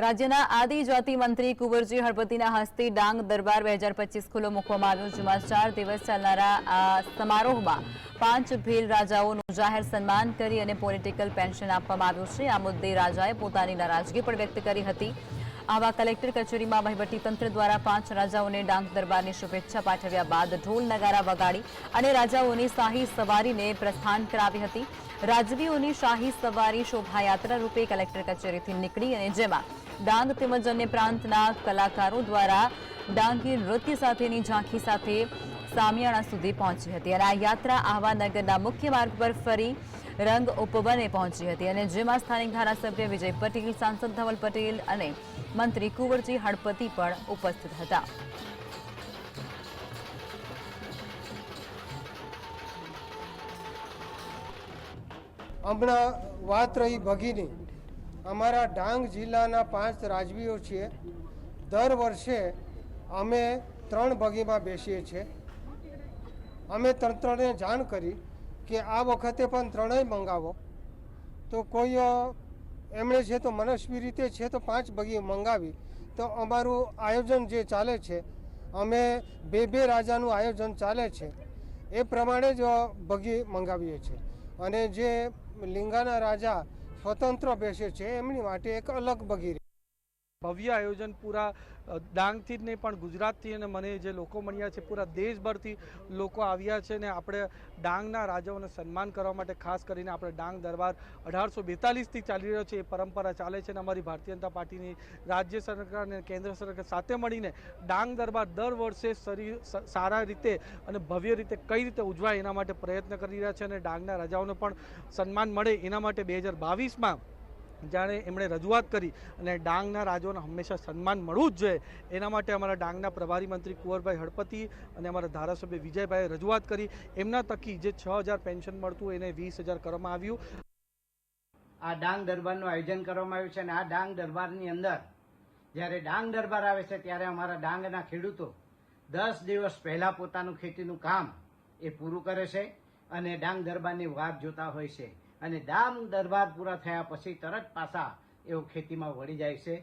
રાજ્યના આદિજાતિ મંત્રી કુંવરજી હળપતિના હસ્તે ડાંગ દરબાર બે હજાર પચીસ ખુલ્લો મૂકવામાં આવ્યો, જેમાં ચાર દિવસ ચાલનારા આ સમારોહમાં પાંચ ભીલ રાજાઓનું જાહેર સન્માન કરી અને પોલિટિકલ પેન્શન આપવામાં આવ્યું છે. આ મુદ્દે રાજાએ પોતાની નારાજગી પણ વ્યક્ત કરી હતી. આવા કલેક્ટર કચેરીમાં વહીવટીતંત્ર દ્વારા પાંચ રાજાઓને ડાંગ દરબારની શુભેચ્છા પાઠવ્યા બાદ ઢોલ નગારા વગાડી અને રાજાઓની શાહી સવારીને પ્રસ્થાન કરાવી હતી. રાજવીઓની શાહી સવારી શોભાયાત્રા રૂપે કલેક્ટર કચેરીથી નીકળી અને જેમાં ડાંગ તેમજ અન્ય પ્રાંતના કલાકારો દ્વારા ડાંગી નૃત્ય સાથેની ઝાંખી સાથે સામિયાણા સુધી પહોંચી હતી અને આ યાત્રા આહવા નગરના મુખ્ય માર્ગ પર ફરી રંગ ઉપવને પહોંચી હતી અને જેમાં સ્થાનિક ધારાસભ્ય વિજય પટેલ, સાંસદ ધવલ પટેલ અને મંત્રી કુંવરજી હળપતિ પણ ઉપસ્થિત હતા. હમણાં વાત રહી ભગીની. અમારા ડાંગ જિલ્લાના પાંચ રાજવીઓ છીએ. દર વર્ષે અમે ત્રણ ભગીમાં બેસીએ છીએ. અમે તંત્રને જાણ કરી કે આ વખતે પણ ત્રણેય મંગાવો. તો કોઈ એમણે છે તો મનસ્વી રીતે છે તો પાંચ ભગી મંગાવી. તો અમારું આયોજન જે ચાલે છે, અમે બે બે રાજાનું આયોજન ચાલે છે, એ પ્રમાણે જ બગી મંગાવીએ છીએ. અને જે લિંગાના રાજા સ્વતંત્ર બેસે છે એમની માટે એક અલગ બગી ભવ્ય આયોજન પૂરા ડાંગથી જ નહીં, પણ ગુજરાતથી અને મને જે લોકો મળ્યા છે, પૂરા દેશભરથી લોકો આવ્યા છે ને આપણે ડાંગના રાજાઓને સન્માન કરવા માટે ખાસ કરીને આપણે ડાંગ દરબાર અઢારસો બેતાલીસથી ચાલી રહ્યો છે, એ પરંપરા ચાલે છે અને અમારી ભારતીય જનતા પાર્ટીની રાજ્ય સરકાર અને કેન્દ્ર સરકાર સાથે મળીને ડાંગ દરબાર દર વર્ષે સરી સારા રીતે અને ભવ્ય રીતે કઈ રીતે ઉજવાય એના માટે પ્રયત્ન કરી રહ્યા છે અને ડાંગના રાજાઓને પણ સન્માન મળે એના માટે બે હજાર બાવીસમાં જાણે એમણે રજૂઆત કરી અને ડાંગના રાજાઓને હંમેશા સન્માન મળવું જ જોઈએ. એના માટે અમારા ડાંગના પ્રભારી મંત્રી કુંવરભાઈ હળપતિ અને અમારા ધારાસભ્ય વિજયભાઈએ રજૂઆત કરી. એમના તકી જે છ પેન્શન મળતું એને વીસ કરવામાં આવ્યું. આ ડાંગ દરબારનું આયોજન કરવામાં આવ્યું છે અને આ ડાંગ દરબારની અંદર જ્યારે ડાંગ દરબાર આવે છે ત્યારે અમારા ડાંગના ખેડૂતો દસ દિવસ પહેલા પોતાનું ખેતીનું કામ એ પૂરું કરે છે અને ડાંગ દરબારની વાત જોતા હોય છે. અને દામ દરબાર પૂરા થયા પછી તરત પાછા એઓ ખેતીમાં વળી જાય છે.